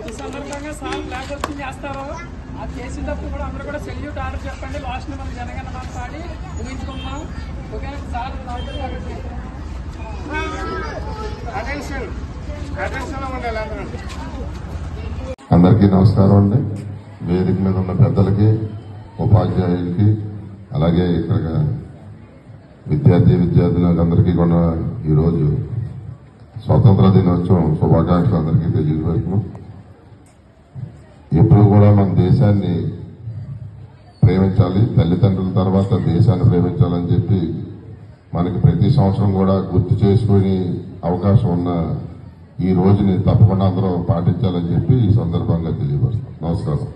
ఈ సందర్భంగా సార్ లేకపోతే చేస్తారు? అది చేసినప్పుడు కూడా అందరూ కూడా సెల్యూట్ ఆర్డర్ చెప్పండి. లాస్ట్ మనం జనగణ మనం పాడి ముగించుకుందాం. ఓకే సార్ అందరికీ నమస్కారం అండి. వేదిక మీద ఉన్న పెద్దలకి ఉపాధ్యాయులకి అలాగే ఇక్కడ విద్యార్థి విద్యార్థులకు అందరికీ కూడా ఈరోజు స్వతంత్ర దినోత్సవం శుభాకాంక్షలు అందరికీ తెలియజేస్తున్నాం. ఎప్పుడు కూడా మన దేశాన్ని ప్రేమించాలి. తల్లిదండ్రుల తర్వాత దేశాన్ని ప్రేమించాలని చెప్పి మనకి ప్రతి సంవత్సరం కూడా గుర్తు చేసుకునే అవకాశం ఉన్న ఈ రోజుని తప్పకుండా అందరూ పాటించాలని చెప్పి ఈ సందర్భంగా తెలియపరుస్తాం నమస్కారం.